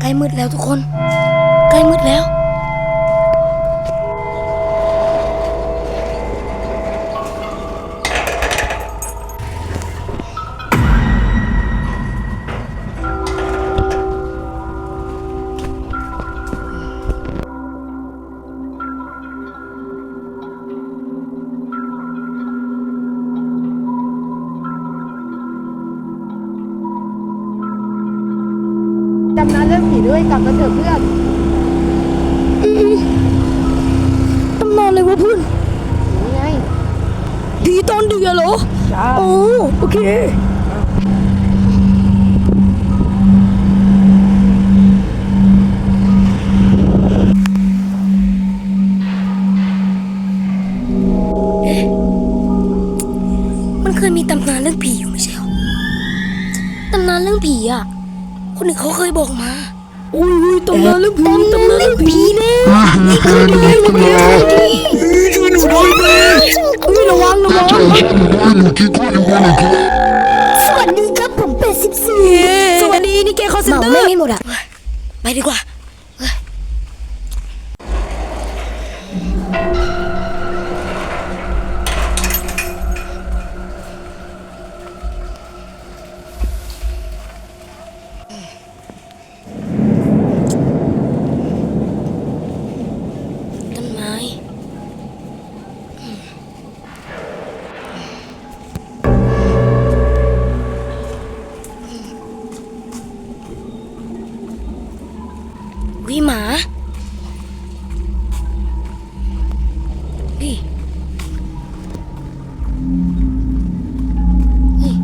ใกล้มืดแล้วทุกคน ใกล้มืดแล้ว จำนานเรื่องผีด้วยกลับมาเถอะเพื่อนตำนานเลยวะเพื่อนนี่ไงผีตอนเดือเหรอจ้าโอ้โอเคเอ๊ะมันเคยมีตำนานเรื่องผีอยู่ไม่ใช่เหรอตำนานเรื่องผีอะ คนอื่นเขาเคยบอกมาอุ้ยอุ้ยตำนานเรื่องผีตำนานเรื่องผีเนี่ยนี่คือดีเลยดีช่วยหนูด้วยแม่อุ้ยระวังระวังสวัสดีครับผมเป็ดสิบสี่สวัสดีนี่แกคอเซ็นเหมาเตอร์ไม่ให้หมดอะไปดีกว่า วิหมาวิเฮ้ย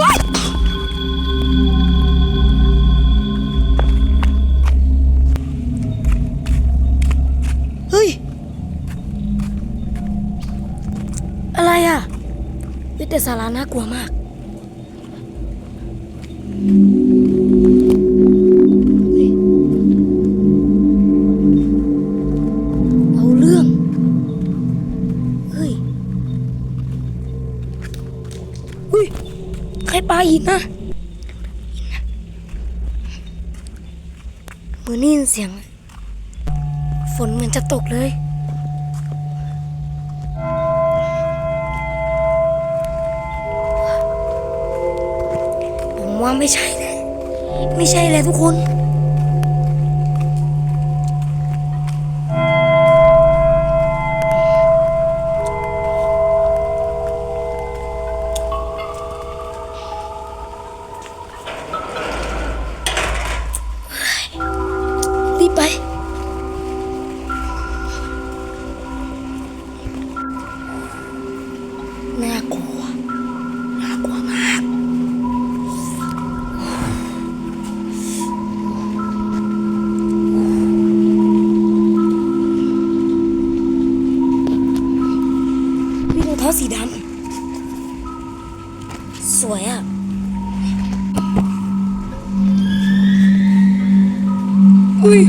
ว้ายเฮ้ย อะไรอะวิแต่สาราน่ากลัวมากเอ หินนะหินนะเหมือนนี่เสียง ฝนเหมือนจะตกเลยผมว่าไม่ใช่เลยไม่ใช่เลยทุกคน องเท้าสีดำสวยอะ่ะอุ้ย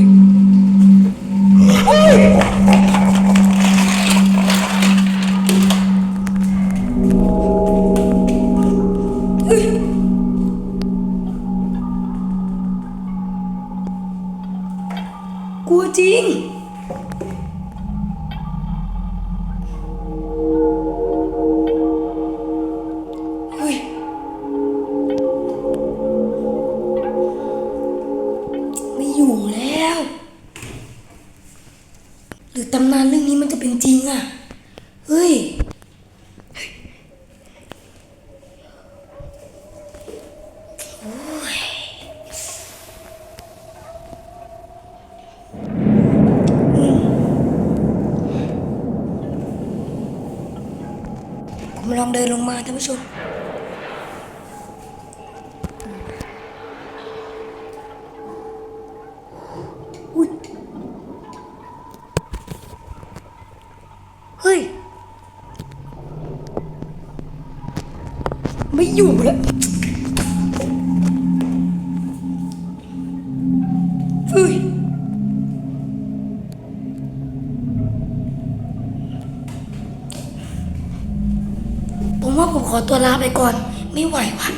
กลัวจริง หรือตำนานเรื่องนี้มันจะเป็นจริงอะ เฮ้ย โอ้ย ผมลองเดินลงมาท่านผู้ชม อุ้ย เฮ้ย ไม่ อยู่แล้วเฮ้ยผมว่าผมขอตัวลาไปก่อน ไม่ไหวว่ะ